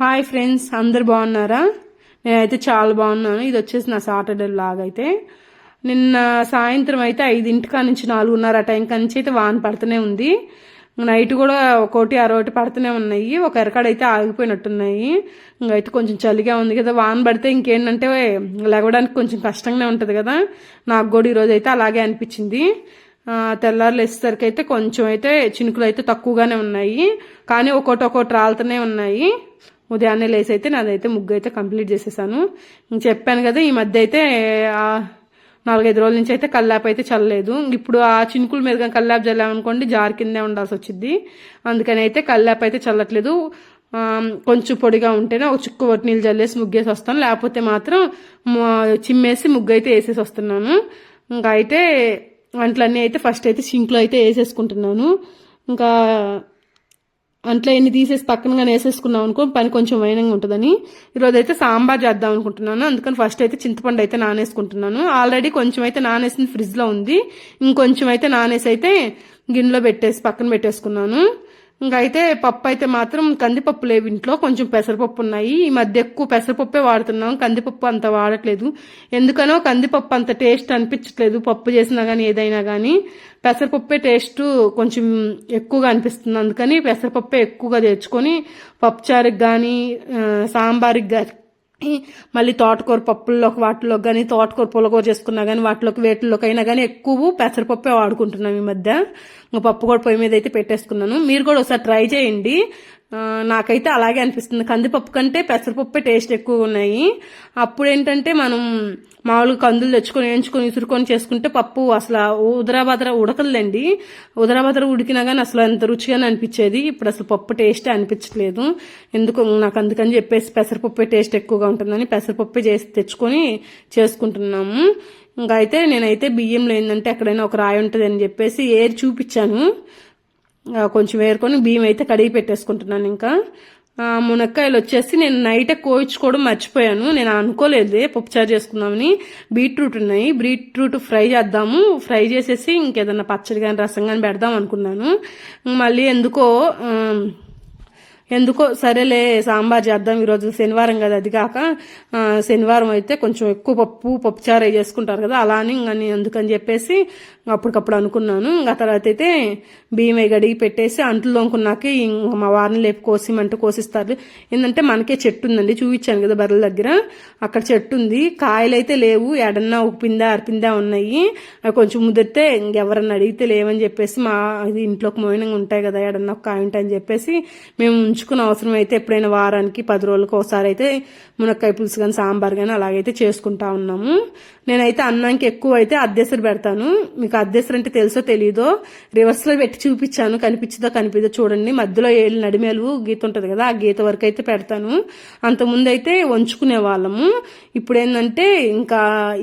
Hi friends అందరు బాగున్నారా? నేనైతే చాలా బాగున్నాను. ఇది వచ్చేసి నా సాటర్డే లాగ్ అయితే. నిన్న సాయంత్రం అయితే ఐదింటికా నుంచి నాలుగున్నర ఆ టైం నుంచి అయితే వాన పడుతూనే ఉంది. నైట్ కూడా ఒకటి అరవటి పడుతూనే ఉన్నాయి. ఒక ఎరకాడైతే ఆగిపోయినట్టున్నాయి. ఇంకైతే కొంచెం చలిగా ఉంది కదా వాన పడితే ఇంకేంటంటే లేవడానికి కొంచెం కష్టంగానే ఉంటుంది కదా. నాకు కూడా ఈరోజు అయితే అలాగే అనిపించింది. తెల్లారులు వేసేసరికి అయితే కొంచెం అయితే చినుకులు అయితే తక్కువగానే ఉన్నాయి. కానీ ఒకటి ఒకటి రాలుతూనే ఉన్నాయి. ఉదయాన్నే లేసి అయితే నాదైతే ముగ్గు అయితే కంప్లీట్ చేసేసాను. చెప్పాను కదా ఈ మధ్య అయితే నాలుగైదు రోజుల నుంచి అయితే కల్లాపు అయితే చల్లలేదు. ఇప్పుడు ఆ చినుకుల మీద కానీ కల్లాపు చల్లామనుకోండి జారి కిందే ఉండాల్సి వచ్చింది అందుకని అయితే కల్లాపు అయితే చల్లట్లేదు కొంచెం పొడిగా ఉంటేనే ఒక చుక్క ఒట్టి నీళ్ళు చల్లేసి ముగ్గేసి వస్తాను. లేకపోతే మాత్రం చిమ్మేసి ముగ్గు అయితే వేసేసి వస్తున్నాను. ఇంకా అయితే వంటలన్నీ అయితే ఫస్ట్ అయితే సింక్లో అయితే వేసేసుకుంటున్నాను. ఇంకా అంట్లో ఎన్ని తీసేసి పక్కనగా వేసేసుకున్నాం అనుకో పని కొంచెం వైనంగా ఉంటుందని. ఈరోజు అయితే సాంబార్ చేద్దాం అనుకుంటున్నాను. అందుకని ఫస్ట్ అయితే చింతపండు అయితే నానేసుకుంటున్నాను. ఆల్రెడీ కొంచెం అయితే నానేసింది ఫ్రిడ్జ్లో ఉంది. ఇంకొంచెం అయితే నానేసి అయితే గిన్నెలో పెట్టేసి పక్కన పెట్టేసుకున్నాను. ఇంకా అయితే పప్పు అయితే మాత్రం కందిపప్పు లేవు. ఇంట్లో కొంచెం పెసరపప్పు ఉన్నాయి. ఈ మధ్య ఎక్కువ పెసరపప్పే వాడుతున్నాం. కందిపప్పు అంత వాడట్లేదు. ఎందుకనో కందిపప్పు అంత టేస్ట్ అనిపించట్లేదు. పప్పు చేసినా కానీ ఏదైనా కానీ పెసరపప్పే టేస్ట్ కొంచెం ఎక్కువగా అనిపిస్తుంది. అందుకని పెసరపప్పే ఎక్కువగా తెచ్చుకొని పప్పుచారుకి కానీ సాంబార్కి కానీ మళ్ళీ తోటకూర పప్పుల్లోకి వాటిలోకి కానీ తోటకూర పులకూర చేసుకున్నా కానీ వాటిలోకి వేటిల్లోకి అయినా కానీ ఎక్కువ పెసరపప్పే వాడుకుంటున్నాం ఈ మధ్య. ఇంకా పప్పు కూడా పొయ్యి మీద అయితే పెట్టేసుకున్నాను. మీరు కూడా ఒకసారి ట్రై చేయండి. నాకైతే అలాగే అనిపిస్తుంది. కందిపప్పు కంటే పెసరపప్పే టేస్ట్ ఎక్కువ ఉన్నాయి. అప్పుడు ఏంటంటే మనం మామూలుగా కందులు తెచ్చుకొని వేయించుకొని విసురుకొని చేసుకుంటే పప్పు అసలు ఉదరాబాదర ఉడకలేండి ఉదరాబాదర ఉడికినా కానీ అసలు ఎంత రుచిగానే అనిపించేది. ఇప్పుడు అసలు పప్పు టేస్టే అనిపించట్లేదు. ఎందుకు నాకు అందుకని చెప్పేసి పెసరపప్పే టేస్ట్ ఎక్కువగా ఉంటుందని పెసరపప్పే చేసి తెచ్చుకొని చేసుకుంటున్నాము. ఇంకా అయితే నేనైతే బియ్యంలో ఏంటంటే ఎక్కడైనా ఒక రాయి ఉంటుంది అని చెప్పేసి ఏరి చూపించాను. కొంచెం వేరుకొని బియ్యం అయితే కడిగి పెట్టేసుకుంటున్నాను ఇంకా. మునక్కాయలు వచ్చేసి నేను నైట్ కోయించుకోవడం మర్చిపోయాను. నేను అనుకోలేదు పప్పుచారు చేసుకుందామని. బీట్రూట్ ఉన్నాయి. బీట్రూట్ ఫ్రై చేద్దాము. ఫ్రై చేసేసి ఇంకేదన్నా పచ్చడి కానీ రసం కానీ పెడదాం అనుకున్నాను. మళ్ళీ ఎందుకో ఎందుకో సరేలే సాంబార్ చేద్దాం ఈరోజు శనివారం కదా అది కాక శనివారం అయితే కొంచెం ఎక్కువ పప్పు పప్పుచారు చేసుకుంటారు కదా అలా అని ఇంకా నేను అందుకని చెప్పేసి అప్పటికప్పుడు అనుకున్నాను. ఇంకా తర్వాత అయితే బియ్యం గడిగి పెట్టేసి అంట్లు తోముకున్నాక ఇంక మా వారిని లేపు కోసిమంటూ కోసిస్తారు. ఏంటంటే మనకే చెట్టు ఉందండి చూపించాను కదా బర్రెల దగ్గర. అక్కడ చెట్టు ఉంది కాయలు అయితే లేవు ఎడన్నా ఒక పిందా అరిపిందా ఉన్నాయి. అవి కొంచెం ముదిరితే ఇంకెవరన్నా అడిగితే లేవని చెప్పేసి మా ఇది ఇంట్లోకి మోయినంగా ఉంటాయి కదా ఎడన్నా ఒక కాయ ఉంటాయని చెప్పేసి మేము ఉంచుకున్న అవసరం అయితే ఎప్పుడైనా వారానికి పది రోజులకు ఒకసారి అయితే మునక్కాయ పులుసు కానీ సాంబార్ కానీ అలాగైతే చేసుకుంటా ఉన్నాము. నేనైతే అన్నానికి ఎక్కువ అయితే అద్దెసరు పెడతాను. మీకు అద్దెసరు అంటే తెలుసో తెలీదో రివర్స్లో పెట్టి చూపించాను. కనిపించదో కనిపిదో చూడండి. మధ్యలో ఏళ్ళు నడిమేలు గీత ఉంటుంది కదా ఆ గీత వరకు అయితే పెడతాను. అంతకుముందు అయితే వంచుకునే వాళ్ళము. ఇప్పుడు ఏంటంటే ఇంకా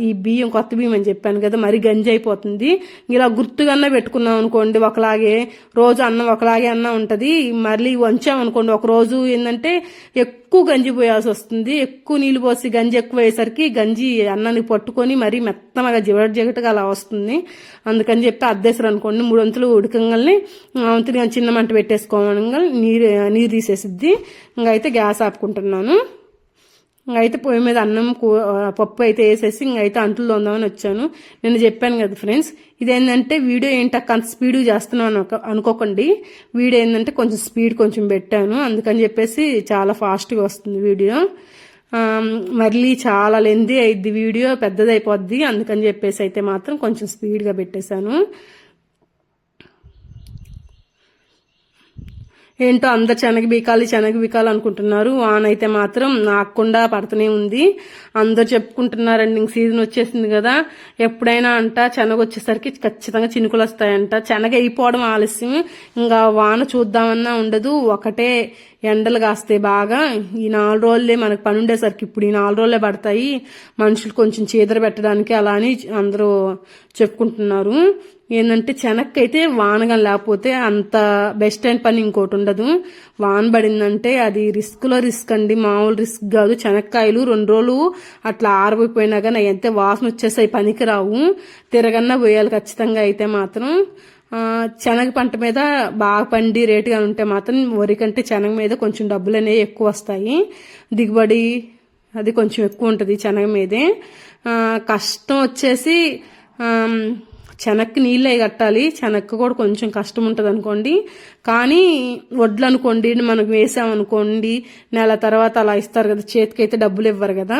ఈ బియ్యం కొత్త బియ్యం అని చెప్పాను కదా మరి గంజి అయిపోతుంది. ఇలా గుర్తుగానే పెట్టుకున్నాం అనుకోండి ఒకలాగే రోజు అన్నం ఒకలాగే అన్నం ఉంటుంది. మళ్ళీ వంచామనుకోండి ఒక ఒకరోజు ఏంటంటే ఎక్కువ గంజి పోయాల్సి వస్తుంది. ఎక్కువ నీళ్ళు పోసి గంజి ఎక్కువ అయ్యేసరికి గంజి అన్నాన్ని పట్టుకొని మరీ మెత్తమగా జిగట జిగటగా అలా వస్తుంది. అందుకని చెప్పి అద్దేశారు అనుకోండి. మూడు వంతులు ఉడకంగానే వంతులు చిన్న మంట పెట్టేసుకోవడం నీరు నీరు తీసేసిద్ది. ఇంకా అయితే గ్యాస్ ఆపుకుంటున్నాను. అయితే పొయ్యి మీద అన్నం కూ- పప్పు అయితే వేసేసి ఇంకా అయితే అంట్లు తొందామని వచ్చాను. నేను చెప్పాను కదా ఫ్రెండ్స్ ఇదేంటంటే వీడియో ఏంటో అంత స్పీడ్ చేస్తున్నాను అనుకో- అనుకోకండి. వీడియో ఏంటంటే కొంచెం స్పీడ్ కొంచెం పెట్టాను అందుకని చెప్పేసి చాలా ఫాస్ట్గా వస్తుంది వీడియో. మళ్ళీ చాలా లెంది అయింది వీడియో పెద్దదైపోద్ది అందుకని చెప్పేసి అయితే మాత్రం కొంచెం స్పీడ్గా పెట్టేశాను. ఏంటో అందరు చెనగ బీకాలి చెనగ బీకాలి అనుకుంటున్నారు. వాన అయితే మాత్రం నాకుండా పడుతూనే ఉంది. అందరు చెప్పుకుంటున్నారండి ఇంక సీజన్ వచ్చేసింది కదా. ఎప్పుడైనా అంట చెనగ వచ్చేసరికి ఖచ్చితంగా చినుకులు వస్తాయంట. చెనగ అయిపోవడం ఆలస్యం. ఇంకా వాన చూద్దామన్నా ఉండదు. ఒకటే ఎండలు కాస్తాయి బాగా. ఈ నాలుగు రోజులే మనకు పని ఉండేసరికి ఇప్పుడు ఈ నాలుగు రోజులే పడతాయి. మనుషులు కొంచెం చీదర పెట్టడానికి అలా అని అందరూ చెప్పుకుంటున్నారు. ఏంటంటే చెనక్కైతే వానగా లేకపోతే అంత బెస్ట్ అయిన పని ఇంకోటి ఉండదు. వాన పడిందంటే అది రిస్క్లో రిస్క్ అండి. మామూలు రిస్క్ కాదు. చెనక్కాయలు రెండు రోజులు అట్లా ఆరబోయిపోయినా కానీ అవి అంతే వాసన వచ్చేసాయి పనికి రావు తిరగన్నా పోయాలి ఖచ్చితంగా అయితే మాత్రం. శనగ పంట మీద బాగా పండి రేటుగా ఉంటే మాత్రం వరి కంటే శనగ మీద కొంచెం డబ్బులు అనేవి ఎక్కువ వస్తాయి. దిగుబడి అది కొంచెం ఎక్కువ ఉంటుంది శనగ మీదే. కష్టం వచ్చేసి ఆమ్, శనక్కి నీళ్ళే కట్టాలి. శనక్కి కూడా కొంచెం కష్టం ఉంటుంది అనుకోండి. కానీ వడ్లు అనుకోండి మనం వేసామనుకోండి నెల తర్వాత అలా ఇస్తారు కదా చేతికి అయితే డబ్బులు ఇవ్వరు కదా.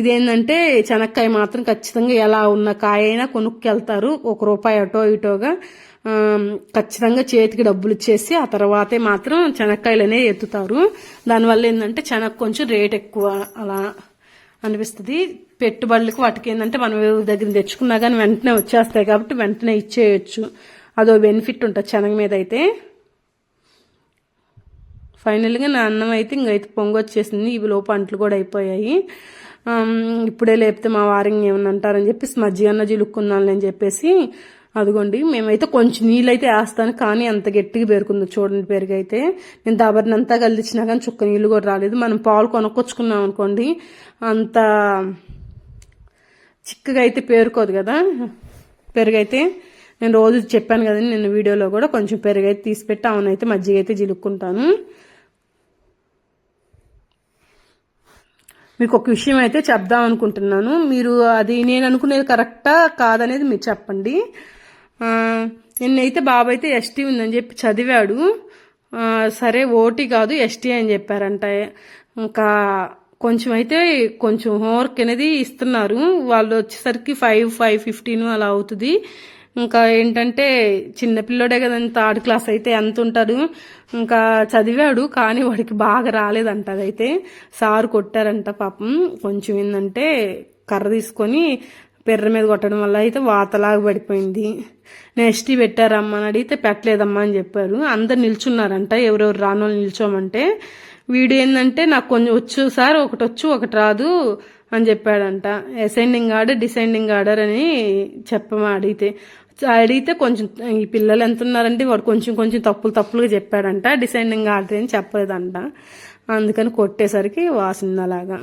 ఇదేంటంటే శనక్కాయ మాత్రం ఖచ్చితంగా ఎలా ఉన్న కాయ అయినా కొనుక్కెళ్తారు. ఒక రూపాయి అటో ఇటోగా ఖచ్చితంగా చేతికి డబ్బులు ఇచ్చేసి ఆ తర్వాతే మాత్రం శనక్కాయలనే ఎత్తుతారు. దానివల్ల ఏంటంటే శనగ కొంచెం రేట్ ఎక్కువ అలా అనిపిస్తుంది. పెట్టుబడులకు వాటికి ఏంటంటే మనం ఎవరి దగ్గర తెచ్చుకున్నా కానీ వెంటనే వచ్చేస్తాయి కాబట్టి వెంటనే ఇచ్చేయచ్చు. అదో బెనిఫిట్ ఉంటుంది శనగ మీద అయితే. ఫైనల్గా నా అన్నం అయితే ఇంకైతే పొంగొచ్చేసింది. ఇవి లోపు అంట్లు కూడా అయిపోయాయి. ఇప్పుడే లేపితే మా వారింగ్ ఏమన్నా అంటారని చెప్పేసి మజ్జిగ అన్న జిలుక్కుందాంలే అని చెప్పేసి అదిగోండి మేమైతే కొంచెం నీళ్ళు అయితే వేస్తాను కానీ అంత గట్టిగా పేరుకుంది చూడండి పెరుగు అయితే నేను దబరినంతా కలిదిచ్చినా కానీ చుక్క నీళ్ళు కూడా రాలేదు. మనం పాలు కొనుక్కొచ్చుకున్నాం అనుకోండి అంత చిక్కగా అయితే పేరుకోదు కదా? పెరుగైతే నేను రోజు చెప్పాను కదండి నేను వీడియోలో కూడా కొంచెం పెరుగైతే తీసిపెట్టి తీసి పెట్టి అవునైతే మజ్జిగ అయితే జిలుక్కుంటాను మీకు ఒక విషయం అయితే చెప్దాం అనుకుంటున్నాను. మీరు అది నేను అనుకునేది కరెక్టా కాదనేది మీరు చెప్పండి. నిన్నైతే బాబు అయితే ఎస్టీ ఉందని చెప్పి చదివాడు. సరే ఓటీ కాదు ఎస్టీ అని చెప్పారంట. ఇంకా కొంచెం అయితే కొంచెం హోంవర్క్ అనేది ఇస్తున్నారు. వాళ్ళు వచ్చేసరికి ఫైవ్ ఫైవ్ ఫిఫ్టీన్ అలా అవుతుంది. ఇంకా ఏంటంటే చిన్నపిల్లడే కదండి థర్డ్ క్లాస్ అయితే ఎంత ఉంటాడు. ఇంకా చదివాడు కానీ వాడికి బాగా రాలేదంట అదైతే. సారు కొట్టారంట పాపం. కొంచెం ఏంటంటే కర్ర తీసుకొని పెర్ర మీద కొట్టడం వల్ల అయితే వాతలాగా పడిపోయింది. నెక్స్ట్ పెట్టారమ్మా అని అడిగితే పెట్టలేదమ్మా అని చెప్పారు. అందరు నిల్చున్నారంట ఎవరెవరు రానోళ్ళు నిల్చోమంటే. వీడు ఏంటంటే నాకు కొంచెం వచ్చు సార్ ఒకటి వచ్చు ఒకటి రాదు అని చెప్పాడంట. అసెండింగ్ ఆర్డర్ డిసెండింగ్ ఆర్డర్ అని చెప్పమా అడిగితే. అడిగితే కొంచెం ఈ పిల్లలు ఎంత ఉన్నారంటే వాడు కొంచెం కొంచెం తప్పులు తప్పులుగా చెప్పాడంట. డిసెండింగ్ ఆర్డర్ అని చెప్పలేదంట. అందుకని కొట్టేసరికి వాసింది అలాగా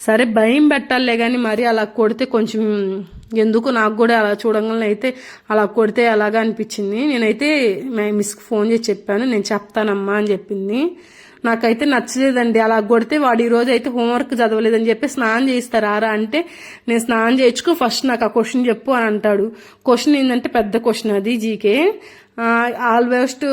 సరే భయం పెట్టాలే కానీ మరి అలా కొడితే కొంచెం ఎందుకు? నాకు కూడా అలా చూడంగానే అయితే అలా కొడితే అలాగా అనిపించింది? నేనైతే మిస్కి ఫోన్ చేసి చెప్పాను. నేను చెప్తానమ్మా అని చెప్పింది. నాకైతే నచ్చలేదండి. అలా కొడితే వాడు ఈ రోజు అయితే హోంవర్క్ చదవలేదని చెప్పి స్నానం చేయిస్తారా అంటే నేను స్నానం చేయించుకో ఫస్ట్ నాకు ఆ క్వశ్చన్ చెప్పు అని అంటాడు. క్వశ్చన్ ఏంటంటే పెద్ద క్వశ్చన్ అది జీకే. ఆల్మోస్ట్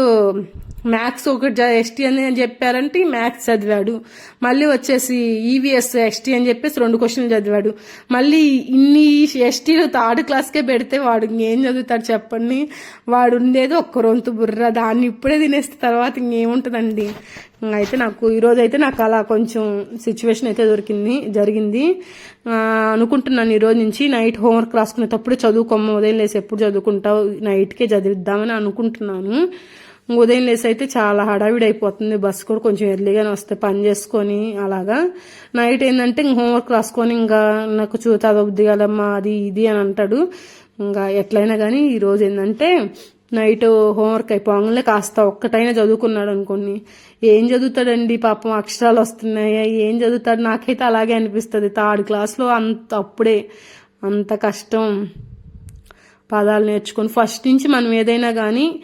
మ్యాథ్స్ ఒకటి ఎస్టీ అని చెప్పారంటే మ్యాథ్స్ చదివాడు. మళ్ళీ వచ్చేసి ఈవీఎస్ ఎస్టీ అని చెప్పేసి రెండు క్వశ్చన్లు చదివాడు. మళ్ళీ ఇన్ని ఎస్టీలు థర్డ్ క్లాస్కే పెడితే వాడు ఇంకేం చదువుతాడు చెప్పండి? వాడు ఉండేది ఒక్క రొంతు బుర్ర. దాన్ని ఇప్పుడే తినేస్తే తర్వాత ఇంకేముంటుందండి? అయితే నాకు ఈరోజు అయితే నాకు అలా కొంచెం సిచ్యువేషన్ అయితే దొరికింది జరిగింది. అనుకుంటున్నాను ఈరోజు నుంచి నైట్ హోంవర్క్ రాసుకునేటప్పుడు చదువుకోమ్మ ఉదయం లేసి ఎప్పుడు చదువుకుంటావు నైట్కే చదివిద్దామని అనుకుంటున్నాను. ఉదయం లేసి అయితే చాలా హడావిడి అయిపోతుంది బస్సు కూడా కొంచెం ఎర్లీగానే వస్తే పని చేసుకొని అలాగా. నైట్ ఏంటంటే ఇంక హోంవర్క్ రాసుకొని ఇంకా నాకు చూ చదవద్ది కదమ్మా అది ఇది అని అంటాడు. ఇంకా ఎట్లయినా కానీ ఈరోజు ఏంటంటే నైట్ హోంవర్క్ అయిపోగానే కాస్త ఒక్కటైనా చదువుకున్నాడు అనుకోండి. ఏం చదువుతాడండి? పాపం అక్షరాలు వస్తున్నాయా? ఏం చదువుతాడు? నాకైతే అలాగే అనిపిస్తుంది. థర్డ్ క్లాస్లో అంత అప్పుడే అంత కష్టం. పదాలు నేర్చుకొని ఫస్ట్ నుంచి మనం ఏదైనా కానీ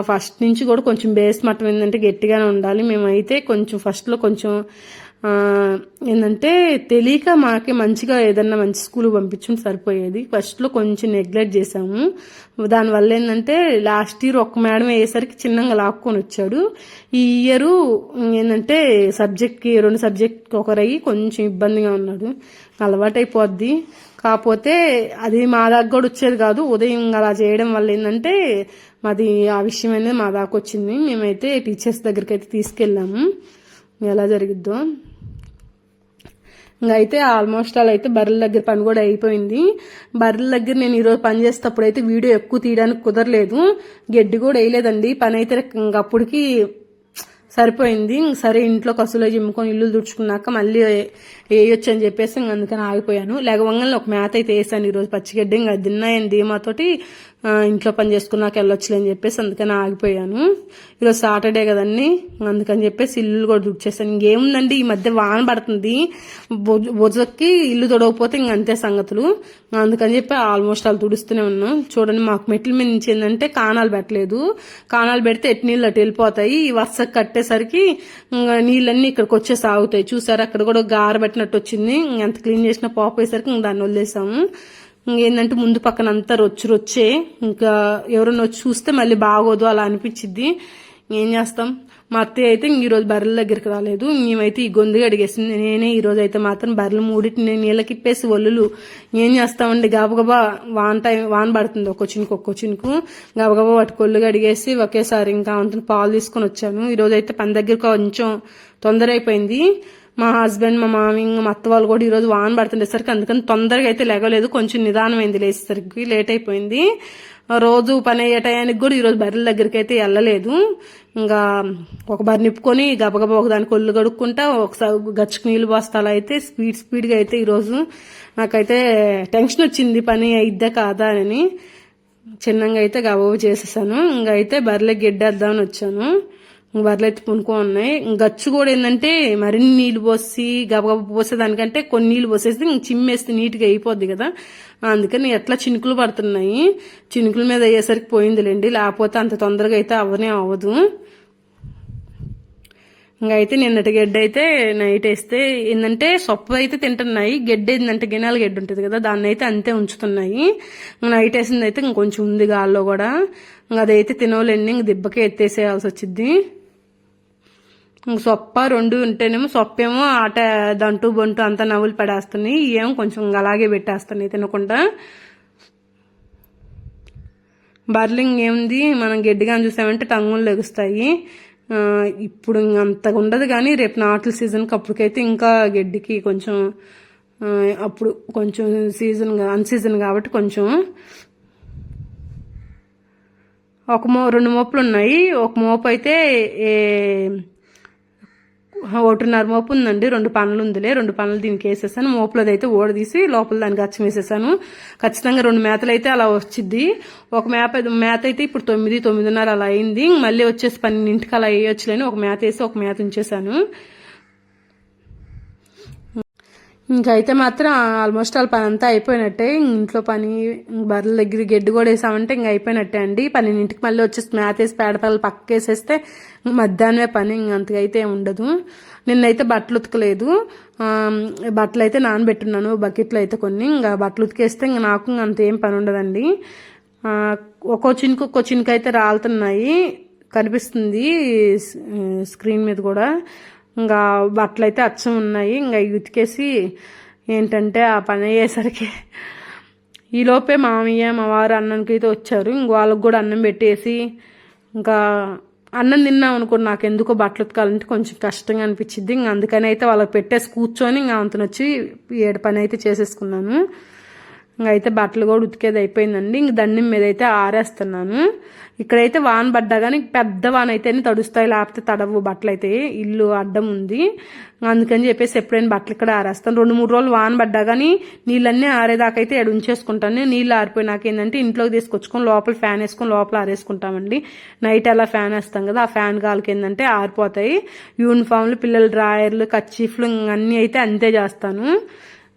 ఫస్ట్ నుంచి కూడా కొంచెం బేస్ మట్టం ఏంటంటే గట్టిగానే ఉండాలి. మేమైతే కొంచెం ఫస్ట్లో కొంచెం ఏంటంటే తెలియక మాకే మంచిగా ఏదన్నా మంచి స్కూల్ పంపించడం సరిపోయేది. ఫస్ట్లో కొంచెం నెగ్లెక్ట్ చేసాము దానివల్ల ఏంటంటే లాస్ట్ ఇయర్ ఒక మేడం అయ్యేసరికి చిన్నగా లాక్కొని వచ్చాడు. ఈ ఇయర్ ఏంటంటే సబ్జెక్ట్కి రెండు సబ్జెక్ట్కి ఒకరయ్యి కొంచెం ఇబ్బందిగా ఉన్నాడు. అలవాటైపోద్ది. కాకపోతే అది మా దాకా కూడా వచ్చేది కాదు. ఉదయం అలా చేయడం వల్ల ఏంటంటే మాది ఆ విషయం అనేది మా దాకా వచ్చింది. మేమైతే టీచర్స్ దగ్గరికి అయితే తీసుకెళ్ళాము. ఎలా జరిగిద్దో. అయితే ఆల్మోస్ట్ అలా అయితే బర్రెల దగ్గర పని కూడా అయిపోయింది. బర్రెల దగ్గర నేను ఈరోజు పని చేసేటప్పుడు అయితే వీడియో ఎక్కువ తీయడానికి కుదరలేదు. గడ్డి కూడా వేయలేదండి. పని అయితే ఇంక అప్పటికి సరిపోయింది. ఇంక సరే ఇంట్లో కసులో జిమ్ముకొని ఇల్లు తుడుచుకున్నాక మళ్ళీ వేయొచ్చు అని చెప్పేసి ఇంక అందుకని ఆగిపోయాను. లేకవంగానే ఒక మేత అయితే వేసాను ఈరోజు పచ్చిగడ్డి ఇంకా అది తిన్నాయని ధీమాతోటి ఇంట్లో పని చేసుకున్నాక వెళ్ళొచ్చులే అని చెప్పేసి అందుకని ఆగిపోయాను. ఈరోజు సాటర్డే కదండి అందుకని చెప్పేసి ఇల్లు కూడా దుడిచేసాను. ఇంకేముందండి ఈ మధ్య వాన పడుతుంది. బొజ్జు- బుజకి ఇల్లు తొడవకపోతే ఇంక అంతే సంగతులు. అందుకని చెప్పి ఆల్మోస్ట్ వాళ్ళు తుడుస్తూనే ఉన్నాం చూడండి మాకు మెట్ల మీద నుంచి ఏంటంటే కానాలు పెట్టలేదు. కానాలు పెడితే ఎట్టి నీళ్ళు అటు వెళ్ళిపోతాయి. ఈ వర్షకు కట్టేసరికి నీళ్ళన్నీ ఇక్కడికి వచ్చే సాగుతాయి. చూసారు అక్కడ కూడా గార పెట్టినట్టు వచ్చింది. ఇంక ఎంత క్లీన్ చేసినా పాప దాన్ని వదిలేసాము. ఏంటంటే ముందు పక్కన అంతా రొచ్చు రొచ్చే. ఇంకా ఎవరైనా వచ్చి చూస్తే మళ్ళీ బాగోదు అలా అనిపించిద్ది. ఏం చేస్తాం? మా అత్తయ్య అయితే ఈరోజు బర్రెల దగ్గరికి రాలేదు. మేమైతే ఈ గొంతుగా అడిగేసింది నేనే ఈరోజు అయితే మాత్రం బర్రెలు మూడింటిని నీళ్ళకి ఇప్పేసి ఒళ్ళులు. ఏం చేస్తామండి? గబగబా వాన్ టైం వాన పడుతుంది. ఒక్కో చినుకు ఒక్కో చినుకు. గబగబా వాటి కొల్లుగా అడిగేసి ఒకేసారి ఇంకా అంత పాలు తీసుకొని వచ్చాను. ఈరోజు అయితే పని దగ్గర కొంచెం తొందర అయిపోయింది. మా హస్బెండ్ మా మామి మా అత్త వాళ్ళు కూడా ఈరోజు వాన పడుతుండేసరికి అందుకని తొందరగా అయితే లేగలేదు. కొంచెం నిదానమైంది లేచేసరికి లేట్ అయిపోయింది. రోజు పని అయ్యే టయానికి కూడా ఈరోజు బర్రెల దగ్గరికి అయితే వెళ్ళలేదు. ఇంకా ఒక బర్రె నిప్పుకొని గబగబా ఒక దానికి ఒళ్ళు కడుక్కుంటా ఒకసారి గచ్చుకు నీళ్ళు పోస్తాలా అయితే స్పీడ్ స్పీడ్గా అయితే ఈరోజు నాకైతే టెన్షన్ వచ్చింది. పని అయిద్దా కాదా అని చిన్నగా అయితే గబగబా చేసేసాను. ఇంకా అయితే బర్రెలకు గిడ్డేద్దామని వచ్చాను. బర్రెలు పునుకో ఉన్నాయి గచ్చు కూడా ఏంటంటే మరిన్ని నీళ్ళు పోసి గబగబ పోసే దానికంటే కొన్ని నీళ్ళు పోసేస్తే ఇంక చిమ్మేస్తే నీట్గా అయిపోద్ది కదా. అందుకని ఎట్లా చినుకులు పడుతున్నాయి. చినుకుల మీద అయ్యేసరికి పోయిందిలేండి. లేకపోతే అంత తొందరగా అయితే అవ్వనే అవ్వదు. ఇంకా అయితే నిన్నటి గడ్డ అయితే నైట్ వేస్తే ఏంటంటే సొప్ప అయితే తింటున్నాయి. గడ్డ ఏంటంటే గినాల గెడ్డ ఉంటుంది కదా దాన్ని అయితే అంతే ఉంచుతున్నాయి. నైట్ వేసింది అయితే ఇంకొంచెం ఉంది గాల్లో కూడా. ఇంకా అదైతే తినవలేండి. ఇంక దిబ్బకే ఎత్తేసేయాల్సి వచ్చింది సొప్ప రెండు ఉంటేనేమో సొప్పేమో ఆట దంటు బొంటు అంతా నవ్వులు పడేస్తున్నాయి. ఏమో కొంచెం అలాగే పెట్టేస్తున్నాయి తినకుండా. బర్లింగ్ ఏముంది? మనం గడ్డిగా చూసామంటే టంగులు లెగుస్తాయి. ఇప్పుడు అంతగా ఉండదు కానీ రేపు నాట్ల సీజన్కి అప్పటికైతే ఇంకా గడ్డికి కొంచెం అప్పుడు కొంచెం సీజన్ అన్ సీజన్ కాబట్టి కొంచెం. ఒక మో రెండు మోపులు ఉన్నాయి ఒక మోపు అయితే ఏ ఒకటిన్నర మోపు ఉందండి. రెండు పనులు ఉందిలే. రెండు పనులు దీనికి వేసేసాను. మోపులది అయితే ఓడదీసి లోపల దానికి అచ్చం వేసేసాను. ఖచ్చితంగా రెండు మేతలు అయితే అలా వచ్చింది ఒక మేత మేత అయితే ఇప్పుడు తొమ్మిది తొమ్మిదిన్నర అలా అయింది. మళ్ళీ వచ్చేసి పన్నెండింటికి అలా వేయొచ్చులేని ఒక మేత వేసి ఒక మేత ఉంచేసాను. ఇంకైతే మాత్రం ఆల్మోస్ట్ ఆల్ పని అంతా అయిపోయినట్టే ఇంట్లో పని బర్రెల దగ్గర గడ్డి కూడా వేసామంటే ఇంక అయిపోయినట్టే అండి. పన్నెండింటికి మళ్ళీ వచ్చేసి మ్యాత్ వేసి పేడపల్లి పక్క వేసేస్తే మధ్యాహ్నమే పని ఇంక అయితే ఉండదు. నిన్నైతే బట్టలు ఉతకలేదు. బట్టలు అయితే నానబెట్టున్నాను బకెట్లో అయితే కొన్ని. ఇంకా బట్టలు ఉతికేస్తే ఇంక నాకు అంత ఏం పని ఉండదండి. ఒక్కో చినుకు ఒక్కో చినుకు అయితే రాలుతున్నాయి. కనిపిస్తుంది స్క్రీన్ మీద కూడా. ఇంకా బట్టలు అయితే అచ్చం ఉన్నాయి. ఇంకా ఉతికేసి ఏంటంటే ఆ పని అయ్యేసరికి ఈలోపే మామయ్య మా వారు అన్నానికి అయితే వచ్చారు. ఇంక వాళ్ళకి కూడా అన్నం పెట్టేసి ఇంకా అన్నం తిన్నాం అనుకోండి నాకు ఎందుకో బట్టలు ఉతకాలంటే కొంచెం కష్టంగా అనిపించింది ఇంక అందుకని అయితే వాళ్ళకి పెట్టేసి కూర్చొని ఇంకా అంతను వచ్చి ఏడు పని అయితే చేసేసుకున్నాను అయితే బట్టలు కూడా ఉతికేది అయిపోయిందండి. ఇంక దండం మీద అయితే ఆరేస్తున్నాను. ఇక్కడైతే వాన పడ్డా కానీ పెద్ద వాన అయితేనే తడుస్తాయి లేకపోతే తడవు బట్టలు అయితే ఇల్లు అడ్డం ఉంది. అందుకని చెప్పేసి ఎప్పుడైనా బట్టలు ఇక్కడ ఆరేస్తాను. రెండు మూడు రోజులు వాన పడ్డా కానీ నీళ్ళన్నీ ఆరేదాకా అయితే ఎడు ఉంచేసుకుంటాను. నీళ్ళు ఆరిపోయినాక ఏంటంటే ఇంట్లోకి తీసుకొచ్చుకొని లోపల ఫ్యాన్ వేసుకొని లోపల ఆరేసుకుంటామండి. నైట్ అలా ఫ్యాన్ వేస్తాం కదా ఆ ఫ్యాన్ గాలికి ఏంటంటే ఆరిపోతాయి. యూనిఫామ్లు పిల్లల డ్రాయర్లు కచ్చీఫ్లు అన్నీ అయితే అంతే చేస్తాను.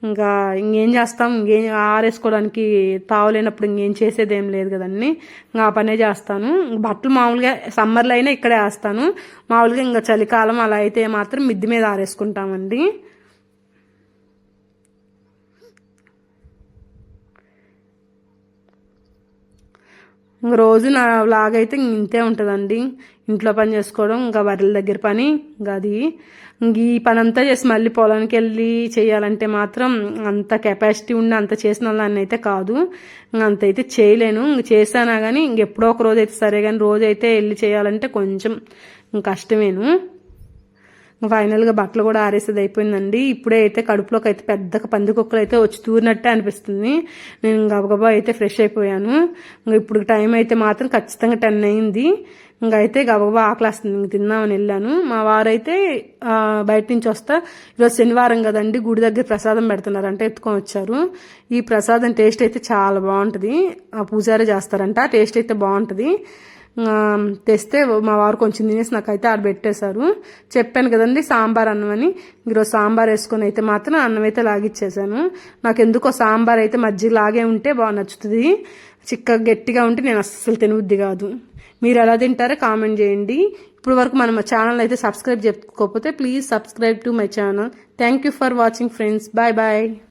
ఇంకా ఇంకేం చేస్తాం? ఇంకేం ఆరేసుకోవడానికి తావలేనప్పుడు ఇంకేం చేసేది ఏం లేదు కదండి. ఇంకా ఆ పనే చేస్తాను. బట్టలు మామూలుగా సమ్మర్లో అయినా ఇక్కడే వేస్తాను. మామూలుగా ఇంకా చలికాలం అలా అయితే మాత్రం మిద్ది మీద ఆరేసుకుంటామండి. ఇంక రోజు నా లాగ్ అయితే ఇంతే ఉంటుందండి. ఇంట్లో పని చేసుకోవడం ఇంకా బర్రెల దగ్గర పని ఇంకా అది. ఇంక ఈ పని అంతా చేసి మళ్ళీ పొలానికి వెళ్ళి చేయాలంటే మాత్రం అంత కెపాసిటీ ఉండి అంత చేసిన దాన్ని అయితే కాదు. ఇంక అంత అయితే చేయలేను. ఇంక చేశానా కానీ ఇంకెప్పుడో ఒక రోజు అయితే సరే కానీ రోజు అయితే వెళ్ళి చేయాలంటే కొంచెం కష్టమేను. ఫైనల్గా బట్టలు కూడా ఆరేసేది అయిపోయిందండి. ఇప్పుడే అయితే కడుపులోకి అయితే పెద్ద పందికొక్కలు అయితే వచ్చి తూరినట్టే అనిపిస్తుంది. నేను గబగబా అయితే ఫ్రెష్ అయిపోయాను. ఇంకా ఇప్పుడు టైం అయితే మాత్రం ఖచ్చితంగా టెన్ అయింది. ఇంకా అయితే గబగబా ఆకలేస్తుంది. ఇంక తిందామని వెళ్ళాను. మా వారైతే అయితే బయట నుంచి వస్తా. ఈరోజు శనివారం కదండి. గుడి దగ్గర ప్రసాదం పెడుతున్నారంట ఎత్తుకొని వచ్చారు. ఈ ప్రసాదం టేస్ట్ అయితే చాలా బాగుంటుంది. ఆ పూజారి చేస్తారంట. టేస్ట్ అయితే బాగుంటుంది. తెస్తే మా వారు కొంచెం తినేసి నాకైతే ఆడ పెట్టేశారు. చెప్పాను కదండి సాంబార్ అన్నం అని. ఈరోజు సాంబార్ వేసుకొని అయితే మాత్రం అన్నం అయితే లాగిచ్చేసాను నాకు ఎందుకో సాంబార్ అయితే మజ్జిగ లాగే ఉంటే బాగా నచ్చుతుంది. చిక్క గట్టిగా ఉంటే నేను అస్సలు తినబుద్ది కాదు. మీరు ఎలా తింటారో కామెంట్ చేయండి. ఇప్పుడు వరకు మనం ఛానల్ అయితే సబ్స్క్రైబ్ చేసుకోకపోతే please subscribe to my channel. Thank you for watching friends. Bye bye.